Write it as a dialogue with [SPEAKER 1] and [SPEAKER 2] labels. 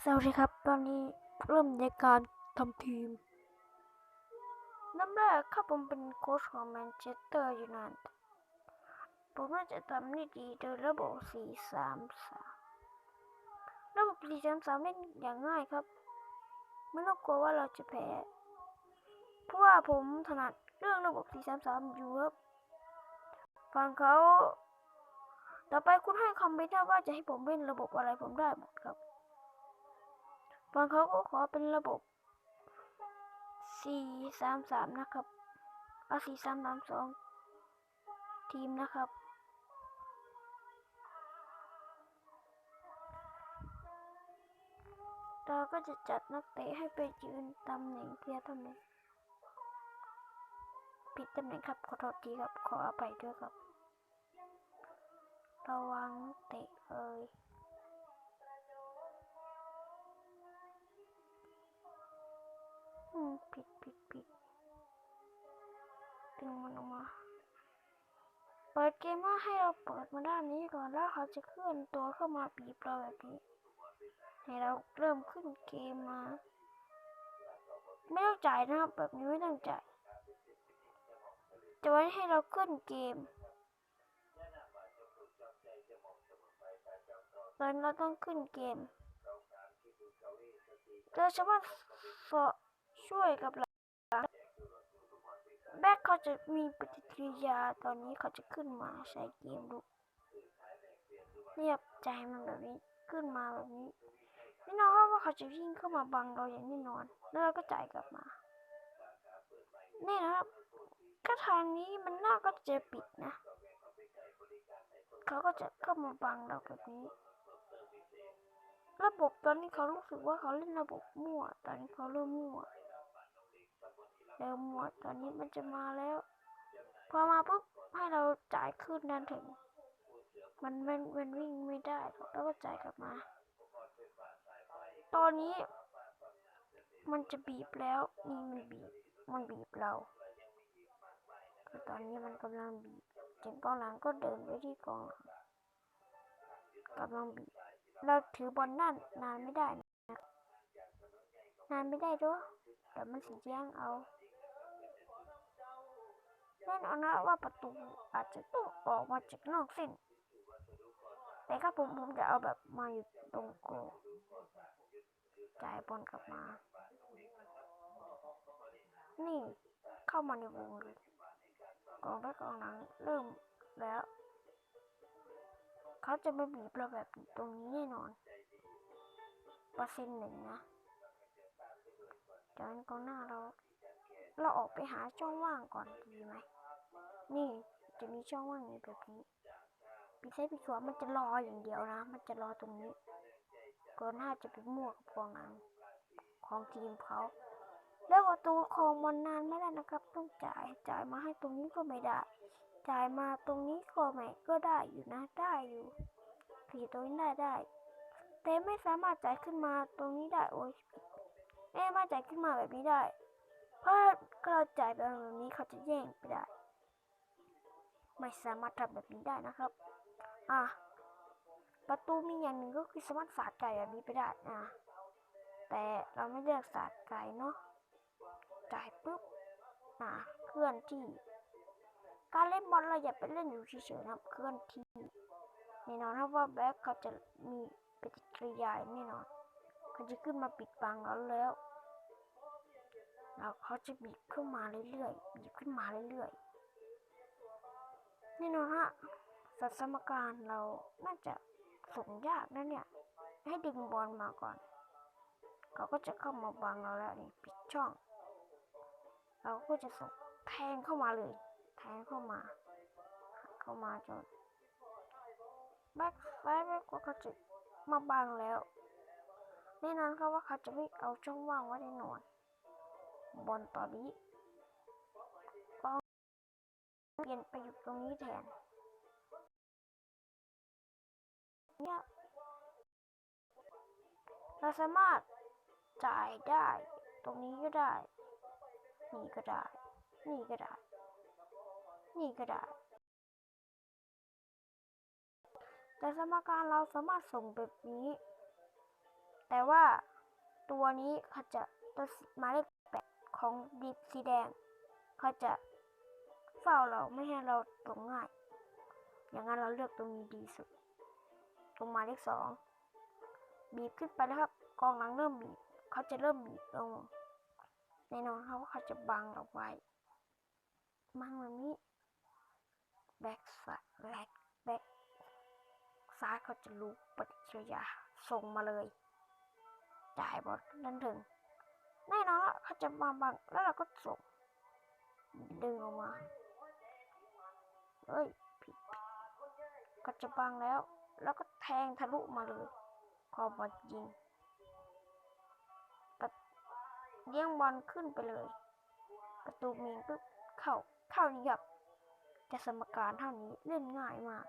[SPEAKER 1] สวัสดีครับ ตอนนี้เริ่มในการทำทีมน้ำแรกครับผมเป็นโค้ชของแมนเชสเตอร์ยูไนเต็ดผมน่าจะทำได้ดีโดยระบบ 4-3-3 ระบบ 4-3-3 เล่นอย่างง่ายครับ ไม่ต้องกลัวว่าเราจะแพ้ เพราะว่าผมถนัดเรื่องระบบ 4-3-3 อยู่ครับฟังเขา ต่อไปคุณให้คอมเมนต์ว่าจะให้ผมเล่นระบบอะไรผมได้หมดครับ บางเขาก็ขอเป็นระบบ 4 3 3 นะครับเอา4 3 3 2 ทีมนะครับ เราก็จะจัดนักเตะให้ไปยืนตำแหน่งเพียตำแหน่งผิดตำแหน่งครับ ขอโทษทีครับ ขออภัยด้วยครับ ระวังเตะเอ่ย อืมผิดผิดผิดดึงมันออกมา เปิดเกมว่าให้เราเปิดมาด้านนี้ก่อนแล้วเขาจะเคลื่อนตัวเข้ามาบีบเราแบบนี้ ให้เราเริ่มขึ้นเกมมา ไม่ต้องจ่ายนะครับแบบนี้ไม่ต้องจ่ายจะไว้ให้เราขึ้นเกมตอนเราต้องขึ้นเกมเราสามารถสอ ช่วยกับเราแบ็คเขาจะมีปฏิกิริยาตอนนี้เขาจะขึ้นมาใช้เกมลุกเรียบใจมันแบบนี้ขึ้นมาแบบนี้แน่นอนครับว่าเขาจะวิ่งเข้ามาบังเราอย่างแน่นอน แล้วเราก็จ่ายกลับมานี่นะครับก็ทางนี้มันน่าก็จะปิดนะ เขาก็จะเข้ามาบังเราแบบนี้ ระบบตอนนี้เขารู้สึกว่าเขาเล่นระบบมั่ว ตอนนี้เขาเริ่มมั่ว เริ่มมั่วตอนนี้มันจะมาแล้ว พอมาปุ๊บให้เราจ่ายขึ้นนั่นถึง มันมันมันวิ่งไม่ได้หรอกแล้วก็จ่ายกลับมา ตอนนี้ มันจะบีบแล้วนี่มันบีบมันบีบเราตอนนี้มันกำลังบีบถึงกองหลังก็เดินไปที่กองหลังกำลังบีบเราถือบอลนั่นนานไม่ได้นะนานไม่ได้ด้วยเดี๋ยวมันสีแย่งเอา แน่นอนนะว่าประตูอาจจะต้องออกมาจากนอกเส้น แต่ถ้าผมผมจะเอาแบบมาอยู่ตรงโกลจ่ายบอลกลับมา นี่เข้ามาในวงเลยกองแรกกองหลังเริ่มแล้ว เขาจะไมาบีบเราแบบตรงนี้แน่นอนเปอร์เซ็นต์หนึ่งนะจากนั้นกองหน้าเรา เราออกไปหาช่องว่างก่อนดีไหม นี่จะมีช่องว่างอยู่แบบนี้ปีซ้ปีขวามันจะรออย่างเดียวนะ มันจะรอตรงนี้ก่อนหน้าจะไปมั่วกับกองหลังของทีมเขาแล้วประตูของมันนานไม่ได้นะครับ ต้องจ่ายจ่ายมาให้ตรงนี้ก็ไม่ได้ จ่ายมาตรงนี้ก็ไม่ก็ได้อยู่นะได้อยู่สี่ตรงนี้ได้ได้ แต่ไม่สามารถจ่ายขึ้นมาตรงนี้ได้โอ้ยไม่สามารถจ่ายขึ้นมาแบบนี้ได้ เพราะถ้าเราจ่ายแบบนี้เขาจะแย่งไปได้ ไม่สามารถทำแบบนี้ได้นะครับ อะ ประตูมีอย่างหนึ่งก็คือสามารถสาดไก่แบบนี้ไปได้อะแต่เราไม่เลือกสาดไก่เนาะจ่ายปุ๊บอะเคลื่อนที่ การเล่นบอลเราอย่าไปเล่นอยู่เฉยๆนะครับเคลื่อนที่แน่นอนครับว่าแบ็คเขาจะมีปฏิกิริยาแน่นอนเขาจะขึ้นมาปิดบังเราแล้ว แล้วเขาจะบีบขึ้นมาเรื่อยๆบีบขึ้นมาเรื่อยๆแน่นอนฮะสัตสมการเราน่าจะส่งยากนะเนี่ย ให้ดึงบอลมาก่อน เขาก็จะเข้ามาบังเราแล้วนี่ปิดช่อง เราก็จะส่งแทงเข้ามาเลย แทงเข้ามา เข้ามาจนแบ็คซ้ายแบ็คขวาเขาจะมาบังแล้วแน่นอนครับว่าเขาจะไม่เอาช่องว่างไว้แน่นอน บอลตอนนี้กองเปลี่ยนไปอยู่ตรงนี้แทนเนี่ยเราสามารถจ่ายได้ ตรงนี้ก็ได้ นี่ก็ได้ นี่ก็ได้ นี่ก็ได้ แต่สมการเราสามารถส่งแบบนี้ แต่ว่าตัวนี้เขาจะตัวสีหมายเลขแปด ของดีสีแดง เขาจะเฝ้าเราไม่ให้เราตกง่าย อย่างนั้นเราเลือกตรงนี้ดีสุด ตรงมาเลขสองบีบขึ้นไปแล้วครับ กองหลังเริ่มบีบ เขาจะเริ่มบีบลงแน่นอนเขาเขาจะบังเราไว้บังแบบนี้แบ็กซ้ายแบ็กแบ็กซ้ายเขาจะลุกปฏิกิริยาส่งมาเลยจ่ายบอลนั่นถึง แน่นอนละเขาจะบังบังแล้วเราก็ส่งดึงออกมาเฮ้ยผิดผิดก็จะบังแล้ว แล้วก็แทงทะลุมาเลยพอบอลยิงก็เลี้ยงบอลขึ้นไปเลย ประตูมีนปุ๊บเข้าเข้านี้ครับจะสมการเท่านี้เล่นง่ายมาก